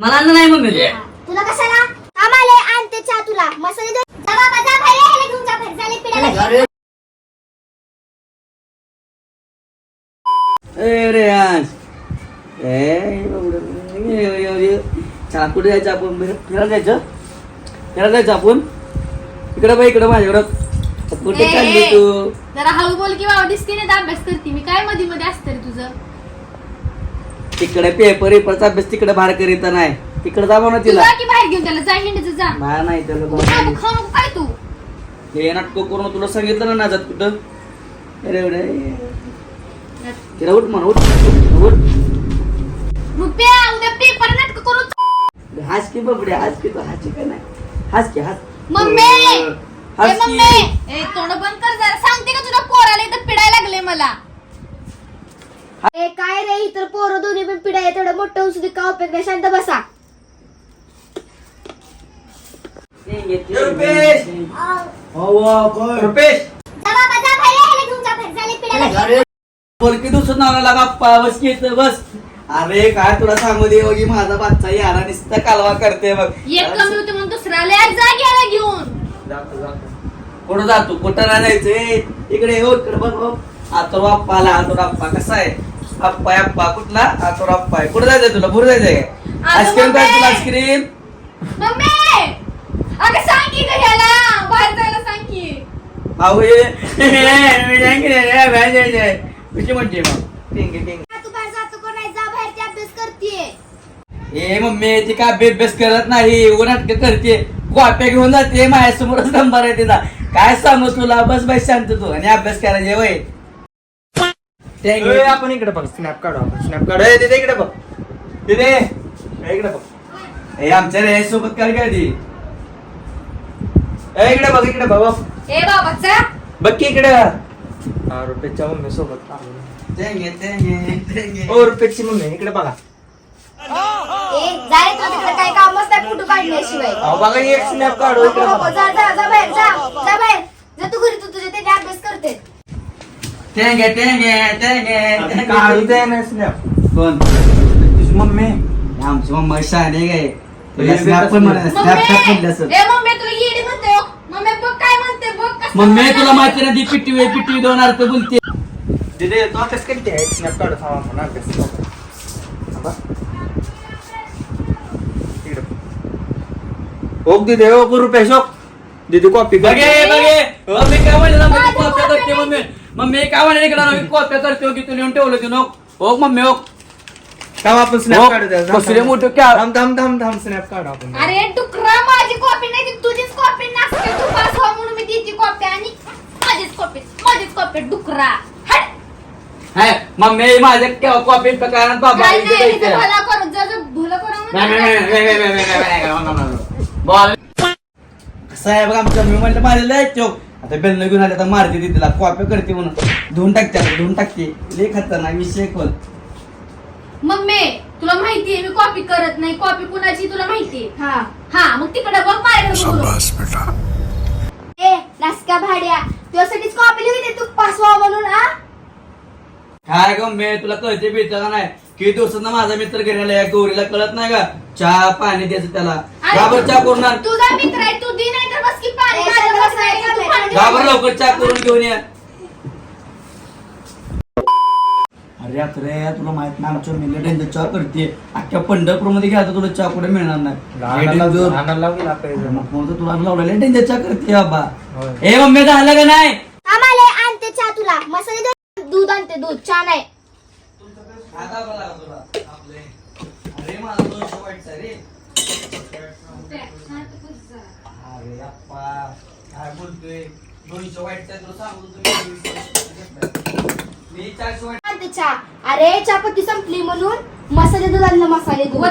मला अन्न नाही मम्मी तुझ्या तुला कशाला? आम्हाला आणते चहा तुला. मसाले दे जा बाबा जा बाहेर. ह्याला घेऊन जा बाहेर झाले पिढ्याला ए रे आज. ए चहा कुठे जायचं आपण? फिरायला जायचं? फिरायला जायचं आपण? इकडं बाई इकडं माझ्याकडं. कुठे चालली. तू? जरा हळू बोल की बाबा दिसते ना अभ्यास करते. मी काय मध्ये मध्ये असतं रे तुझं? तिकडे पेपर पेपरचा अभ्यास तिकडे बाहेर करीत नाही. तिकडे जा म्हणा तिला. जा की बाहेर घेऊन त्याला? जा हिंडच जा. बाहेर नाही त्याला बाहेर नको काय तू? हे नाटक करून तुला सांगितलं ना नाजात कुठं? अरे एवढे तिला उठ म्हणा उठ. उठ. रुपया उद्या पेपर नाटक करू. हाच की बबडे हाच की तू काय नाही? हाच की हाच मम्मी! ए की. मम्मी! ए तोंड बंद कर जरा. सांगते का तुझ्या पोराला इथं पिडायला लागले मला? ए काय रे इतर पोरं दोन्ही पण पिढ्या आहे तेवढं मोठं होऊन सुद्धा का उपयोग नाही शांत बसा. रुपेश! रुपेश! जा बाबा जा बाहेर ह्याला घेऊन जा बाहेर झाले पिढ्याला बोलकी दुसरं नावाला गप्पा बस अरे काय तुला सांगू दे बघी माझा बादचा यारा नुसता कालवा करते बघ. एक कमी होते म्हणून लय जा घ्यायला घेऊन. जातो जातो. कुठं जातो? कुठं नाही जायचंय इकडे हो इकडे बघ हो. आतोर आप्पा आला आतोर आप्पा कसा आहे? आप्पा आहे, आप्पा कुठला आतोर आहे कुठं जायचंय तुला? पुढे जायचंय अगं आईस्क्रीम काय मम्मी! तुला आईस्क्रीम मम्मी! अगं सांग की गं ह्याला. बाहेर जायला सांग की. अहो ये मी सांगितलं रे, बाहेर जायचंय. कशी म्हणते मग. तू काय जातो का नाही? जा बाहेर ती अभ्यास करते ए मम्मी ती काय अभ्यास अभ्यास करत नाही. नाटक करते कॉप्या घेऊन जाते माझ्यासमोरच नंबर आहे तिचा. काय सांगू तुला? बस बाई शांत तू. आणि अभ्यास करायचे वय. ए, आपण इकडे बघ. स्नॅप काढू आपण स्नॅप काढू. ए, तिथे इकडे बघ. तिथे. ए, इकडे बघ. ए आमच्या रे सोबत काय काय ती ए, इकडे बघ इकडे बघ. ए बाबाचा बघ की इकडे. हा रुपेशच्या मम्मी सोबत. ओ रुपेशची मम्मी इकडे बघा. ए तिकडे काय कामच नाही फोटो काढल्याशिवाय अहो बघा एक स्नॅप काढू इकडे नको बघा. जा जा जा बाहेर जा जा बाहेर जा तू घरी तू तुझे त्याने अभ्यास करते तेंगे, तेंगे, तेंगे, काढू दे. ना स्नॅप कोण? तुझी मम्मी. आमची मम्मा शहाणे काय? तुला स्नॅप पण म्हणा स्नॅप मम्मी! पण असं. ए मम्मी तुला येडी म्हणते हो. मम्मी बघ काय म्हणते बघ कसं मम्मी बोलायला तुला माहिती ना ती पिट्टी वे पिट्टी दोन अर्थ बोलते. तिथे तो अभ्यास करते? स्नॅप काढू थांबा आपण अभ्यास करू. थांबा. इकडे. बघ. ओक दिदे ओक रुपेश ओक. दीदी कॉपी बघे बघे. मम्मी काय म्हणले ना कॉप्या करते मम्मी. मम्मी काय म्हणले इकडे कॉप्या करते हो की तू लिहून ठेवलं ती नो हो मम्मी हो थांब आपण ओक, स्नॅप काढू द्या. थांब, कसले थांब. मोठे क्या थांब थांब थांब थांब स्नॅप काढू आपण अरे डुकरा माझी कॉपी नाही ती तुझीच कॉपी नसते तू पास व्हा म्हणून मी तिची कॉपी आणि माझीच कॉपी माझीच कॉपी डुकरा हट हाय मम्मी माझ्या कॉपी प्रकार बाबा काय इथे नाही तिचं द्यायचं. भला करू जर जर भलं करू नाही, नाही, नाही, नाही, नाही, नाही, नाही, नाही, नाही, नाही, नाही, नाही. बॉल कसं आहे बघा आमच्या मी म्हणलं माझ्या लय चोक आता बेलन घेऊन आले आता मारते ती तिला कॉपी करते म्हणून. धुवून टाकते आता, धुवून टाकते. लय खतरनाक विषय कोण मम्मी तुला माहितीये मी कॉपी करत नाही. कॉपी कुणाची तुला माहितीये हा. हा मग तिकडे बघ माझ्याकडे. ए नासका भाड्या तुझ्यासाठीच कॉपी लिहिते तू पास व्हा म्हणून आ? काय ग मी तुला कळते बिळतं का नाही. किती दिवसांना माझा मित्र घरी आला या गौरीला कळत नाही का चहा पाणी द्यायचं त्याला. अरे, गाबर चहा आण. तुझा मित्र आहे तू दी नाही तर बस की दे. लवकर चहा करून घेऊन या. अरे रे तुला माहीत नाही आमच्या मिले डेंजर चहा करते अख्ख्या पंढरपूरमध्ये तर तुला चहा कुठे मिळणार नाही? तुला लावलेलं डेंजर चहा करते बाबा. ए मम्मी झालं का नाही? आम्हाला आणते चहा तुला. मसाले दूध आणते दूध. चहा नाही. अरे माझा रे. अरे अप्पा काय बोलतोय? दोनशे वाईट तुला सांगू तुम्ही? मी चारशे वाईट आणते चहा. अरे चहापत्ती संपली म्हणून मसाले दूध आणलं मसाले दूध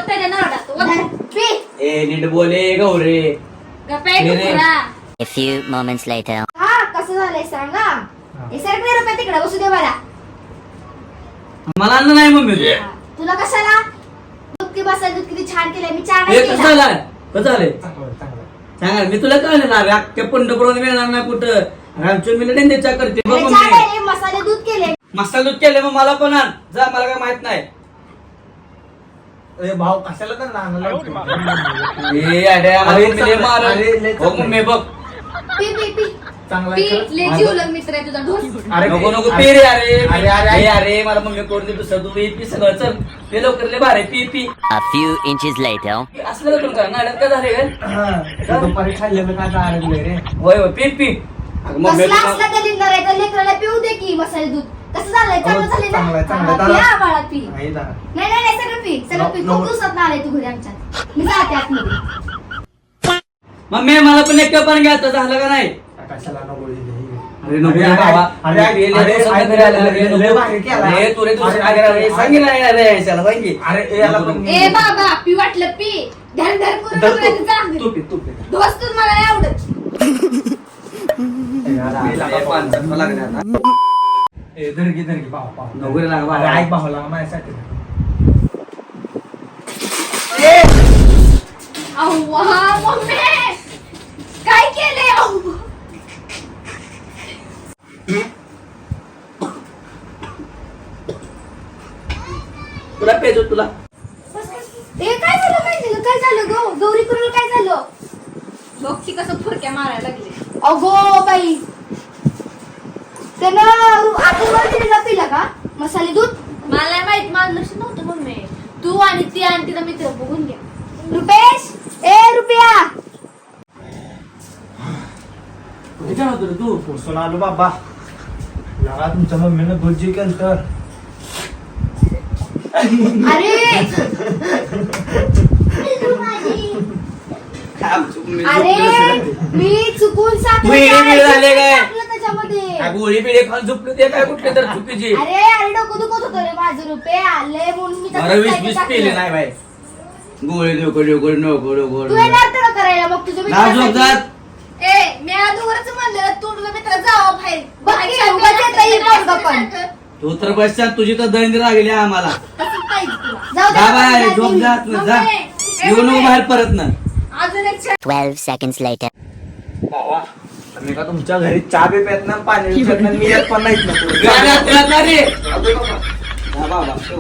पी. ए नीट बोले गौरे. गप्प. A few moments later. हा कसं झालंय सांगा? हे. सरकडे रुपये तिकडे बसू दे मला मला अन्न नाही मम्मी. तुझ्या हा. तुला कशाला? दूध की मसाले दूध किती छान केलंय मी चहा नाही हे कसं केला. झालं कसं झालंय? सांगा मी तुला कळलं ना रे अख्ख्या पंढरपूर मिळणार नाही कुठं? मिले डेंजर चहा करते बघ मम्मी नाही मसाले दूध केले. मसाला दूध केले मग मला पण आण? जा मला काय माहीत नाही. भाऊ कशाला तर ए मला अरे, मारल. अरे, लय हो. मम्मी बघ. पी पी पी. चांगला पी आहे खरंच. ले जीवलग मित्र आहे तुझा ढोस अरे, नको नको अरे, पी रे अरे अरे, अरे, ए, अरे मला मम्मी कोण दे दुसरं तू पी पी सगळं चल. ते लवकर लय भारी पी पी. A few inches later. असलं का तुला नाटक का झाले काय हा, ते दुपारी खाल्लेलं काय तर अडकलंय रे? होय होय पी पी. अगं मम्मी कसला तुला- असला तरी नराय तर लेकराला पिऊ दे की मसाले दूध. कसं झालंय? चांगलं हो, झालंय चांगलं आहे, चांगलं आहे. ना हा, पी हा, बाळा पी. नाही जरा. नाही नाही नाही सगळं पी सगळं पी. नो- खूप नो. दिवसात ना आलाय तू घरी आमच्यात मी जाते आतमध्ये. मम्मी मला पण एक कप घ्या आता झालं का नाही? कशाला नको. अरे नको रे बाबा. अरे, अरे, लय अरे, लय नको. भारी केला. तू अरे? अरे. अरे ए, याला पण ए बाबा पी वाटलं पी ध्यान धर करून तर नवऱ्याचं तू- चांगलं. तू पी, तू पी. ढोस तूच मला नाही आवडत ए, अरे, ए, लागा, पानसट मला लागले आता. ए, धरकी, धरकी, भाऊ, भाऊ. नको रे लागा, भाऊ. अरे, ऐक भाऊ, लागा माझ्यासाठी. अव्वा मम्मी काय केलंय अव्वा तुला? ए काय झालं काय झालं काय झालं गो? गौरी करून काय झालं? बघ ती कसं फुरक्या मारायला लागले. अगो बाई. त्यानं आपण दिलेला पिला का? मसाले दूध? मला नाही माहीत माझं लक्ष नव्हतं मम्मी. तू आणि ती आणि तिचा मित्र बघून घ्या रुपेश! ए रुपया! कुठे काय होतं रे तू. पुसून आलो बाबा. लगा तुमच्या मम्मीनं दूध जी केलं तर अरे अरे. मी चुकून झाले काय? त्याच्यामध्ये गोळी बिळी खाऊन झोपली ते काय कुठले तर चुकीची अरे अरे डोकं दुखत होतं रे माझं रुपये आले म्हणून मी बरं वीस वीस टाकलं. पेले नाही बाई गोळी नको नको नको नको तू येणार तर करायला मग तुझ्या ना झोप मित्रासाठी. जात ए मी अगोदरच म्हणलेलं तू तुझा मित्र जावा बाहेर बघ की, उगाच येतं ही पोरगं पण. तू तर बसच्या तुझी तर दैंद लागली आम्हाला तसंच पाहिजे तुला जाऊ दे जा बाबा, झोप. जात ना जा मम्मी, ए, येऊ नको मम्मी. बाहेर परत ना अजून एक छान 12 seconds later. बाबा मी का तुमच्या घरी चहा बी पेत ना पाणी बी पेत नाही, मी येत पण नाहीत ना पुढे. बाबा. एवढं लक्ष.